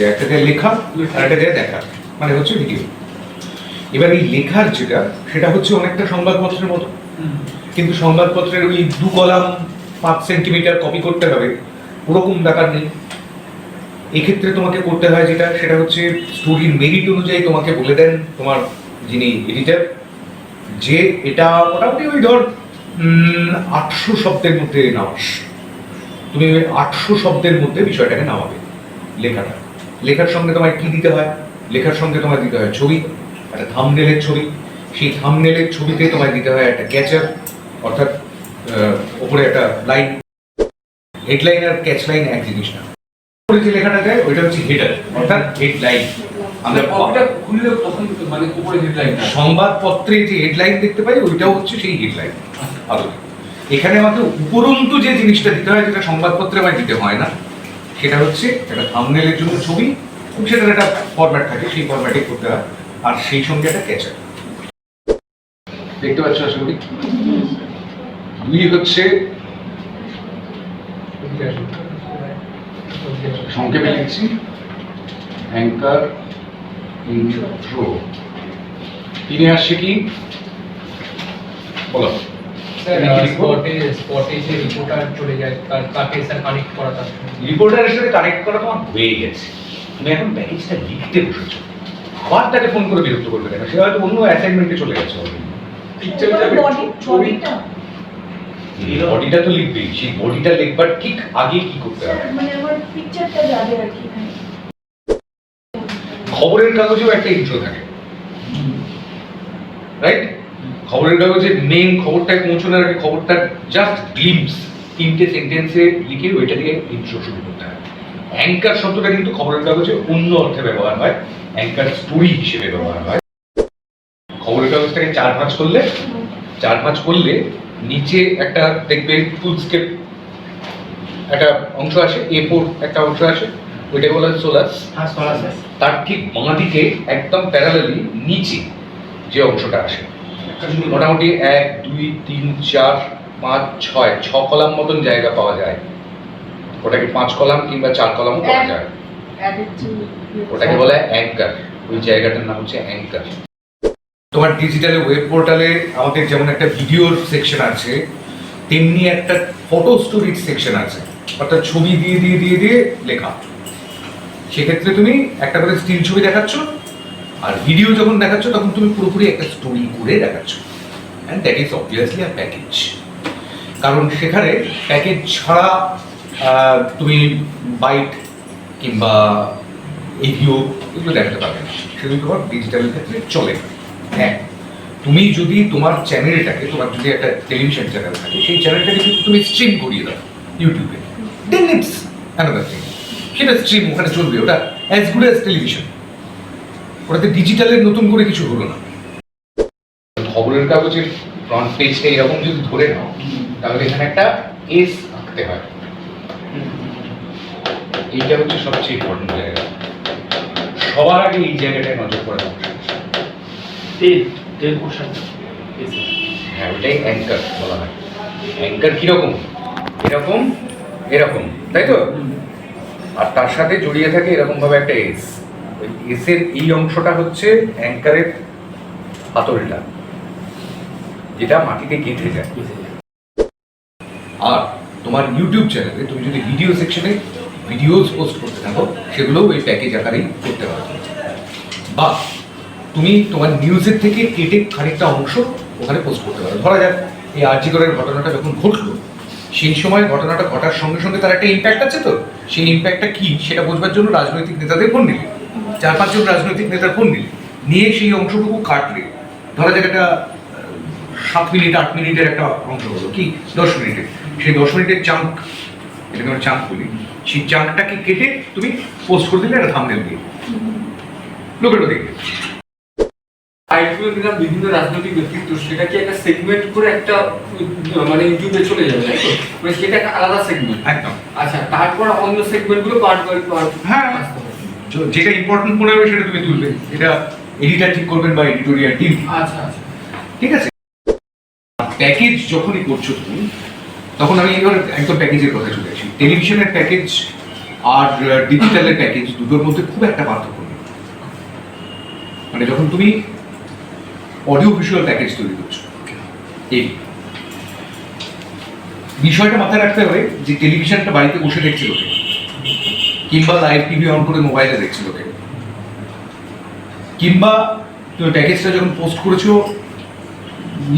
যে একটা দেয় লেখা আর দেয় দেখা। মানে হচ্ছে ভিডিও এবার এই লেখার যেটা, সেটা হচ্ছে অনেকটা সংবাদপত্রের মতো। কিন্তু সংবাদপত্রের ওই দু কলাম, পাঁচ সেন্টিমিটার কপি করতে হবে। ওরকম ব্যাপার নেই। এক্ষেত্রে তোমাকে করতে হয় যেটা, সেটা হচ্ছে স্টোরির মেরিট অনুযায়ী তোমাকে বলে দেন তোমার যিনি এডিটার যে এটা মোটামুটি ওই ধর আটশো শব্দের মধ্যে নামাস। তুমি ওই আটশো শব্দের মধ্যে বিষয়টাকে নামাবে লেখাটা। লেখার সঙ্গে তোমায় কি দিতে হয়? লেখার সঙ্গে তোমায় দিতে হয় ছবি একটা থামনেলের ছবি। সেই থামনেলের ছবিতে তোমায় দিতে হয় একটা ক্যাচার অর্থাৎ ওপরে একটা লাইন হেডলাইন আর ক্যাচ লাইন এক জিনিস না। উপরে যে লেখাটা দেয় ওইটা হচ্ছে হেডার অর্থাৎ হেডলাইন আমরা খুললে তখন মানে উপরে সংবাদপত্রে যে হেডলাইন দেখতে পাই ওইটাও হচ্ছে সেই হেডলাইন আদতে এখানে আমাকে উপরন্তু যে জিনিসটা দিতে হয় যেটা সংবাদপত্রে আমায় দিতে হয় না সেটা হচ্ছে একটা থামনেলের জন্য ছবি এবং সেটার একটা ফরম্যাট থাকে, সেই ফরম্যাটে করতে হয়। আর সেই সঙ্গে একটা ক্যাচার দেখতে পাচ্ছ আশা করি? দুই হচ্ছে সংক্ষেপে লিখছি। অ্যাঙ্কার ইন্ট্রো তিনি আসছে কি? বলো। আমি স্পটে স্পটে রিপোর্টার চলে যায় তার কানেক্ট করা রিপোর্টারের সাথে কানেক্ট করা তোমার হয়ে গেছে। তুমি এখন প্যাকেজটা লিখতে বসেছো আবার তাকে ফোন করে বিরক্ত করবে কেন? সে হয়তো অন্য অ্যাসাইনমেন্টে চলে গেছে বডিটা তো লিখবেই। সেই বডিটা লিখবার ঠিক আগে কি করতে হবে? মানে খবরের কাগজেও একটা ইন্ট্রো থাকে। রাইট খবরের কাগজে মেন খবরটায় পৌঁছানোর আগে খবরটা জাস্ট গ্লিমস তিনটে সেন্টেন্সে লিখে ওইটা দিয়ে ইন্ট্রো শুরু করতে হয়। অ্যাঙ্কার শব্দটা কিন্তু খবরের কাগজে অন্য অর্থে ব্যবহার হয় অ্যাঙ্কার স্টোরি হিসেবে ব্যবহার হয়। খবরের কাগজটাকে চার পাঁচ করলে চার পাঁচ করলে নিচে একটা দেখবে ফুলস্কেপ একটা অংশ আসে এ ফোর একটা অংশ আসে ওইটাকে বলা হয় সোলাস হ্যাঁ তার ঠিক বাঁ দিকে একদম প্যারালালি নিচে যে অংশটা আসে। মোটামুটি এক দুই তিন চার পাঁচ ছয় ছ কলাম মতন জায়গা পাওয়া যায়। ওটাকে পাঁচ কলাম কিংবা চার কলামও পাওয়া যায়। ওটাকে বলা হয় অ্যাঙ্কার। ওই জায়গাটার নাম হচ্ছে অ্যাঙ্কার। তোমার ডিজিটাল ওয়েব পোর্টালে আমাদের যেমন একটা ভিডিওর সেকশন আছে তেমনি একটা ফটো স্টোরিজ সেকশন আছে। অর্থাৎ ছবি দিয়ে দিয়ে দিয়ে দিয়ে লেখা। সেক্ষেত্রে তুমি একটা করে স্টিল ছবি দেখাচ্ছ আর ভিডিও যখন দেখাচ্ছ, তখন তুমি পুরোপুরি একটা স্টোরি করে দেখাচ্ছ। And that is obviously a package কারণ সেখানে প্যাকেজ ছাড়া তুমি বাইট কিংবা এভিও এগুলো দেখাতে পারবে না। সেগুলো তোমার ডিজিটালের ক্ষেত্রে চলে। হ্যাঁ তুমি যদি তোমার চ্যানেলটাকে তোমার যদি একটা টেলিভিশন চ্যানেল থাকে, সেই চ্যানেলটাকে যদি তুমি স্ট্রিম করিয়ে দাও ইউটিউবে দেন ইটস অ্যানাদার থিং সেটা স্ট্রিম ওখানে চলবে, ওটা অ্যাজ গুড অ্যাজ টেলিভিশন ওটাতে ডিজিটালের নতুন করে কিছু হলো না। খবরের কাগজের ফ্রন্ট পেজটা এরকম যদি ধরে নাও তাহলে এখানে একটা এস আঁকতে হয়। এইটা হচ্ছে সবচেয়ে ইম্পর্টেন্ট জায়গা। সবার আগে এই জায়গাটায় নজর করা হ্যাঁ ওটাই অ্যাঙ্কার বলা হয়। অ্যাঙ্কার কীরকম? এরকম এরকম তাই তো? আর তার সাথে জড়িয়ে থাকে এরকম ভাবে একটা এস ওই এসের এই অংশটা হচ্ছে অ্যাঙ্কারের হাতলটা যেটা মাটিতে গেঁথে যায়। আর তোমার ইউটিউব চ্যানেলে তুমি যদি ভিডিও সেকশনে ভিডিওস পোস্ট করতে থাকো সেগুলোও ওই প্যাকেজ আকারেই করতে পারো। বা তুমি তোমার নিউজের থেকে কেটে খানিকটা অংশ ওখানে পোস্ট করতে পারো। ধরা যাক এই আর্জিকরের ঘটনাটা যখন ঘটলো সেই সময় ঘটনাটা ঘটার সঙ্গে সঙ্গে তার একটা ইম্প্যাক্ট আছে তো? সেই ইম্প্যাক্টটা কি? সেটা বোঝবার জন্য রাজনৈতিক নেতাদের ফোন নিলে। চার পাঁচজন রাজনৈতিক নেতার ফোন নিলে নিয়ে সেই অংশটুকু কাটলে। ধরা যাক একটা সাত মিনিট আট মিনিটের একটা অংশ হলো। কি? দশ মিনিটের। সেই দশ মিনিটের চাঙ্ক এটাকে আমরা চাঙ্ক বলি। সেই চাঙ্কটাকে কেটে তুমি পোস্ট করে দিলে একটা থামনেল দিয়ে। লোকেরও দেখবে আইপিএল দিলাম বিভিন্ন রাজনৈতিক ব্যক্তিত্ব সেটা কি একটা সেগমেন্ট করে একটা মানে ইউটিউবে চলে যাবে তাই তো? মানে সেটা একটা আলাদা সেগমেন্ট একদম। আচ্ছা তারপর অন্য সেগমেন্টগুলো পার্ট বাই পার্ট হ্যাঁ। যেটা ইম্পর্টেন্ট মনে হবে সেটা তুমি তুলবে। এটা এডিটার ঠিক করবেন বা এডিটোরিয়াল টিম আচ্ছা আচ্ছা। ঠিক আছে? প্যাকেজ যখনই করছ তুমি তখন আমি এবার একদম প্যাকেজের কথা চলে আসি। টেলিভিশনের প্যাকেজ আর ডিজিটালের প্যাকেজ দুটোর মধ্যে খুব একটা পার্থক্য নেই। মানে যখন তুমি অডিও ভিজুয়াল প্যাকেজ তৈরি করছ। এই বিষয়টা মাথায় রাখতে হবে যে টেলিভিশনটা বাড়িতে বসে দেখছে লোকে কিংবা লাইভ টিভি অন করে মোবাইলে দেখছে লোকে কিংবা তুমি প্যাকেজটা যখন পোস্ট করেছ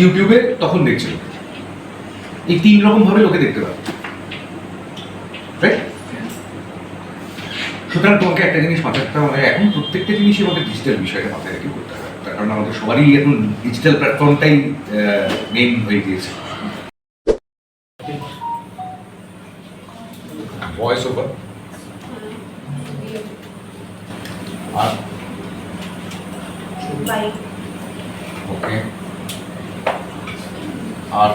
ইউটিউবে তখন দেখছে লোকে এই তিন রকম ভাবে লোকে দেখতে পাবে? সুতরাং তোমাকে একটা জিনিস মাথায় রাখতে হবে এখন প্রত্যেকটা জিনিসই আমাদের ডিজিটাল বিষয়টা মাথায় রেখে করতে হবে। তার কারণ আমাদের সবারই এখন ডিজিটাল প্ল্যাটফর্মটাই মেইন হয়ে গিয়েছে। ভয়েস ওভার আর বাইক ওকে আর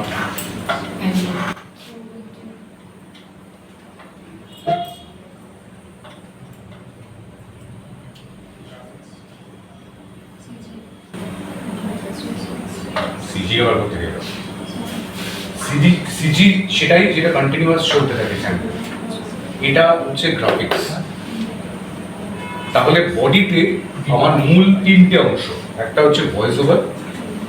সিজি আবার করতে গেল সিজি সিজি সেটাই যেটা কন্টিনিউয়াস চলতে থাকে চ্যানেল এটা হচ্ছে গ্রাফিক্স তাহলে বডিতে আমার মূল তিনটে অংশ একটা হচ্ছে ভয়েস ওভার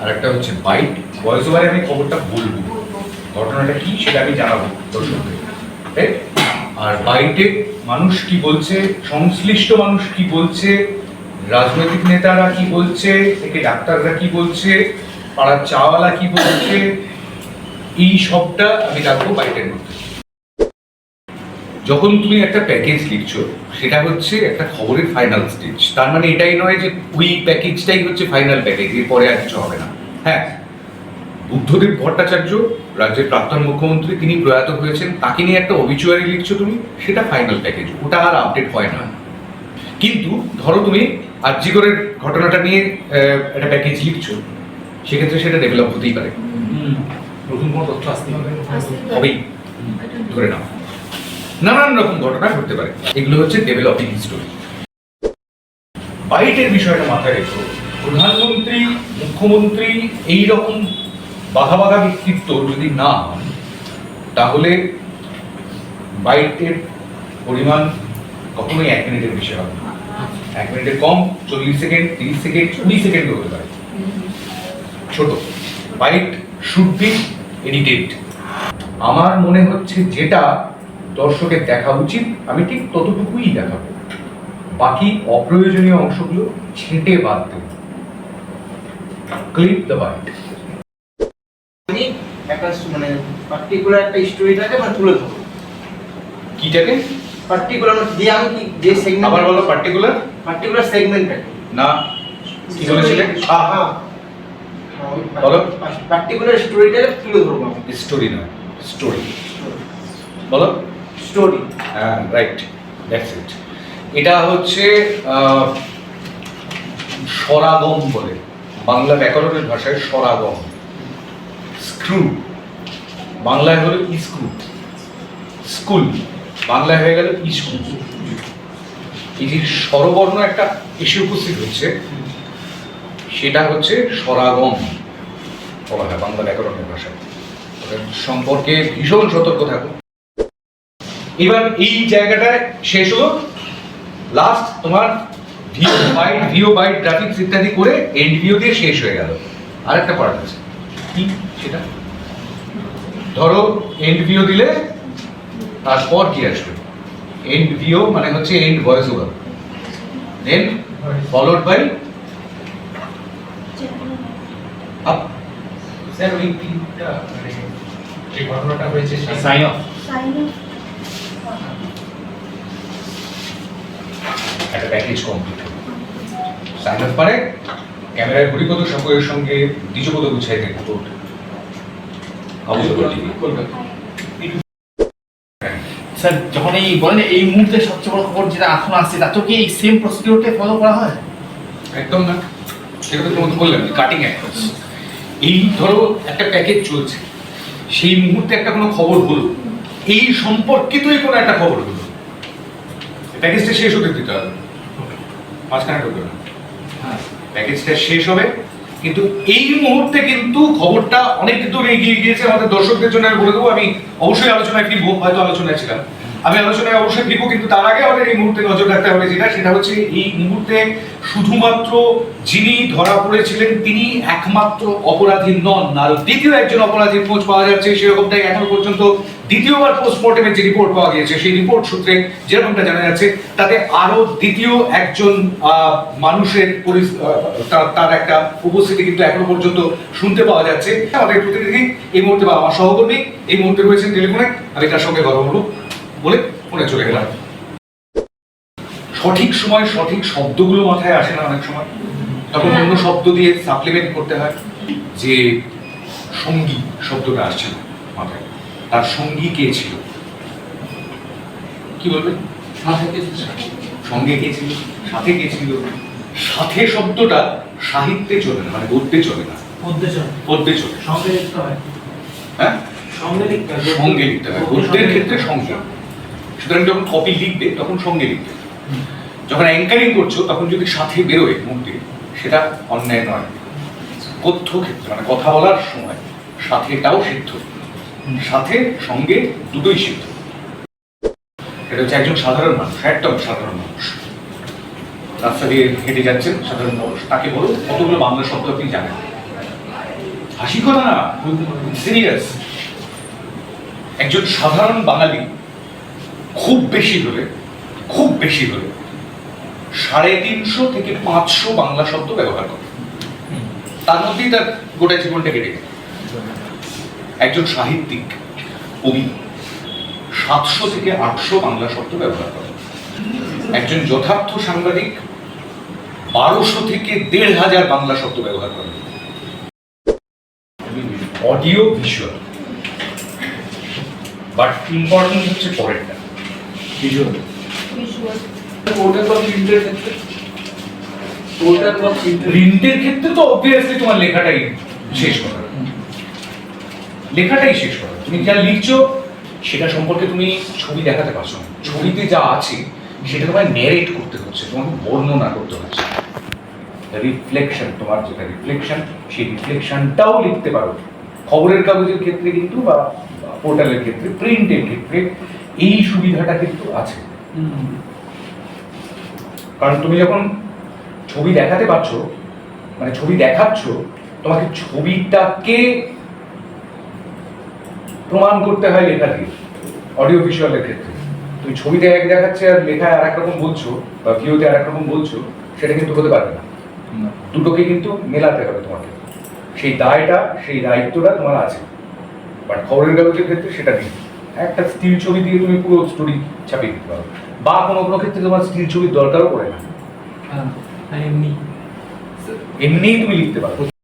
আর একটা হচ্ছে বাইট ভয়েস ওভারে আমি খবরটা বলব। ঘটনাটা কি সেটা আমি জানাব দর্শকদের? আর বাইটে মানুষ কি বলছে? সংশ্লিষ্ট মানুষ কি বলছে? রাজনৈতিক নেতারা কি বলছে? থেকে ডাক্তাররা কি বলছে? পাড়ার চাওয়ালা কি বলছে? এই সবটা আমি রাখব বাইটের মধ্যে। যখন তুমি একটা প্যাকেজ লিখছো সেটা হচ্ছে একটা খবরের ফাইনাল স্টেজ তার মানে এটাই নয় যে ওই প্যাকেজটাই হচ্ছে ফাইনাল প্যাকেজ এরপরে আর কিছু হবে না। হ্যাঁ বুদ্ধদেব ভট্টাচার্য রাজ্যের প্রাক্তন মুখ্যমন্ত্রী তিনি প্রয়াত হয়েছেন তাকে নিয়ে একটা অবিচুয়ারি লিখছো তুমি সেটা ফাইনাল প্যাকেজ ওটা আর আপডেট হয় না। কিন্তু ধরো তুমি আর্যিকরের ঘটনাটা নিয়ে একটা প্যাকেজ লিখছো সেক্ষেত্রে সেটা ডেভেলপ হতেই পারে। নতুন কোনো তথ্য আসতে হবে হবেই। ধরে নাও। নানান রকম ঘটনা ঘটতে পারে। এগুলো হচ্ছে ডেভেলপিং স্টোরি বাইটের বিষয়টা মাথায় রেখো। প্রধানমন্ত্রী, মুখ্যমন্ত্রী এই রকম বাঘা বাঘা ব্যক্তিত্ব যদি না হন, তাহলে বাইটের পরিমাণ কখনোই এক মিনিটের বেশি হবে না। এক মিনিটের কম, চল্লিশ সেকেন্ড, তিরিশ সেকেন্ড কুড়ি সেকেন্ড হতে পারে। ছোট। বাইট শুড বি এডিটেড আমার মনে হচ্ছে যেটা দর্শকের দেখা উচিত আমি ঠিক ততটুকুই দেখাবো। বাকি অপ্রয়োজনীয় অংশগুলো ছেঁটে বাদ দেব ক্লিপ দ্য বাইট একটা মানে পার্টিকুলার একটা স্টোরিটাকে মানে তুলে ধরবো। কিটাকে? পার্টিকুলার যে আমি কি যে সেগমেন্ট আবার বলো পার্টিকুলার পার্টিকুলার সেগমেন্টটাকে না কি বলেছিলে? হ্যাঁ হ্যাঁ। বলো। পার্টিকুলার স্টোরিটাকে তুলে ধরবো আমি। স্টোরি নয় স্টোরি বলো। স্টোরি রাইট দ্যাটস ইট এটা হচ্ছে স্বরাগম বলে। বাংলা ব্যাকরণের ভাষায় স্বরাগম। স্ক্রু। বাংলায় হলো স্ক্রু স্কুল। বাংলায় হয়ে গেল স্কুল এই যে স্বরবর্ণ একটা এসে উপস্থিত হচ্ছে সেটা হচ্ছে স্বরাগম বলা হয় বাংলা ব্যাকরণের ভাষায়। সম্পর্কে ভীষণ সতর্ক থাকুন। এবার এই জায়গাটায় শেষ হলো। লাস্ট তোমার VO byte VO byte graphics ইত্যাদি করে এন্ড ভিও দিয়ে শেষ হয়ে গেল। আরেকটা পার্ট আছে। কি সেটা? ধরো এন্ড ভিও দিলে তারপর কি আসবে? এন্ড ভিও মানে হচ্ছে end voice over then followed by up sir ওই তিনটা মানে যে ঘটনাটা হয়েছে সাইন অফ সাইন একটা প্যাকেজ কমপ্লিট হলো। সাইন আপ মানে ক্যামেরায় ঘড়িপদ সকলের সঙ্গে দ্বিজপদ গুছাই দেখো কোড স্যার যখন এই বলেন এই মুহূর্তে সবচেয়ে বড় খবর যেটা এখন আসছে তাতেও কি এই সেম প্রসিডিওরটাই ফলো করা হয়? একদম না। সেটা তো তোমাকে বললাম কাটিং অ্যাক্টস এই ধরো একটা প্যাকেজ চলছে। সেই মুহূর্তে একটা কোনো খবর হলো। এই সম্পর্কিতই কোনো একটা খবর হলো। প্যাকেজটা শেষ হতে দিতে হবে। মাঝখানে ঢুকবে না প্যাকেজটা শেষ হবে। কিন্তু এই মুহূর্তে কিন্তু খবরটা অনেক দূর এগিয়ে গিয়েছে। আমাদের দর্শকদের জন্য আমি বলে দেবো, আমি অবশ্যই আলোচনায় ফিরবো, হয়তো আলোচনায় ছিলাম। আমি আলোচনায় অবশ্যই ফিরবো, কিন্তু তার আগে আমাদের এই মুহূর্তে নজর রাখতে হবে যেটা, সেটা হচ্ছে এই মুহূর্তে শুধুমাত্র যিনি ধরা পড়েছিলেন, তিনি একমাত্র অপরাধী নন। আর দ্বিতীয় একজন অপরাধীর খোঁজ পাওয়া যাচ্ছে, সেরকমটাই এখনও পর্যন্ত দ্বিতীয়বার পোস্টমর্টমের যে রিপোর্ট পাওয়া গিয়েছে, সেই রিপোর্ট সূত্রে যেরকমটা জানা যাচ্ছে, তাতে আরও দ্বিতীয় একজন মানুষের তার একটা উপস্থিতি কিন্তু এখনও পর্যন্ত শুনতে পাওয়া যাচ্ছে। আমাদের প্রতিনিধি এই মুহূর্তে বা আমার সহকর্মী, এই মুহূর্তে রয়েছেন টেলিফোনে। আমি তার সঙ্গে কথা বলব বলে ফোনে চলে গেলাম। সঠিক সময় সঠিক শব্দগুলো মাথায় আসে না অনেক সময়। তখন অন্য শব্দ দিয়ে সাপ্লিমেন্ট করতে হয় যে সঙ্গী শব্দটা আসছে না মাথায়। তার সঙ্গী কে ছিল? কি বলবেন সঙ্গে কে ছিল? সাথে কে ছিল? সাথে শব্দটা সাহিত্যে চলে না মানে গদ্যে চলে না। চল পদ্যে চলে সঙ্গে লিখতে হয়। হ্যাঁ? সঙ্গে লিখতে হয়। সঙ্গে লিখতে হয়। গদ্যের ক্ষেত্রে সঙ্গে। সুতরাং যখন কপি লিখবে তখন সঙ্গে লিখবে। যখন অ্যাঙ্কারিং করছ তখন যদি সাথে বেরোয় মুখ সেটা অন্যায় নয়। কথ্য ক্ষেত্রে মানে কথা বলার সময় সাথেটাও সিদ্ধ। সাথে, সঙ্গে দুটোই সিদ্ধ এটা হচ্ছে একজন সাধারণ মানুষ, একদম সাধারণ মানুষ। রাস্তা দিয়ে হেঁটে যাচ্ছেন সাধারণ মানুষ। তাকে বলো কতগুলো বাংলা শব্দ আপনি জানেন? হাসি কথা না সিরিয়াস একজন সাধারণ বাঙালি, খুব বেশি হলে, খুব বেশি হলে সাড়ে তিনশো থেকে পাঁচশো বাংলা শব্দ ব্যবহার করে। তার মধ্যেই তার গোটা জীবনটা কেটে যায়। একজন সাহিত্যিক কবি সাতশো থেকে আটশো বাংলা শব্দ ব্যবহার করে একজন যথার্থ সাংবাদিক বারোশো থেকে দেড় হাজার বাংলা শব্দ ব্যবহার করে অডিও ভিজুয়াল। বাট ইম্পর্টেন্ট হচ্ছে পরেরটা। ভিজুয়াল। Visual। পোর্টাল বা প্রিন্টের ক্ষেত্রে? পোর্টাল বা প্রিন্টের প্রিন্টের ক্ষেত্রে তো অবভিয়াসলি তোমার লেখাটাই শেষ কথা লেখাটাই শেষ কথা তুমি যা লিখছো, সেটা সম্পর্কে তুমি ছবি দেখাতে পারছ না। ছবিতে যা আছে, সেটা তোমায় ন্যারেট করতে হচ্ছে, তোমাকে বর্ণনা করতে হচ্ছে। রিফ্লেকশন তোমার যেটা রিফ্লেকশন সেই রিফ্লেকশনটাও লিখতে পারো। খবরের কাগজের ক্ষেত্রে কিন্তু বা পোর্টালের ক্ষেত্রে প্রিন্টের ক্ষেত্রে এই সুবিধাটা কিন্তু আছে। কারণ তুমি যখন ছবি দেখাতে পারছ মানে ছবি দেখাচ্ছ, তোমাকে ছবিটাকে প্রমাণ করতে হয় লেখা দিয়ে অডিও ভিজুয়ালের ক্ষেত্রে। তুমি ছবিতে এক দেখাচ্ছে আর লেখায় আর এক রকম বলছো বা ভিডিওতে আর এক রকম বলছো সেটা কিন্তু হতে পারবে না। দুটোকে কিন্তু মেলাতে হবে তোমাকে। সেই দায়টা সেই দায়িত্বটা তোমার আছে। বাট খবরের কাগজের ক্ষেত্রে সেটা নেই। একটা স্টিল ছবি দিয়ে তুমি পুরো স্টোরি ছাপিয়ে দিতে পারো। বা কোনো কোনো ক্ষেত্রে তোমার স্টিল ছবির দরকারও পড়ে না। হ্যাঁ এমনি। এমনিই তুমি লিখতে পারো।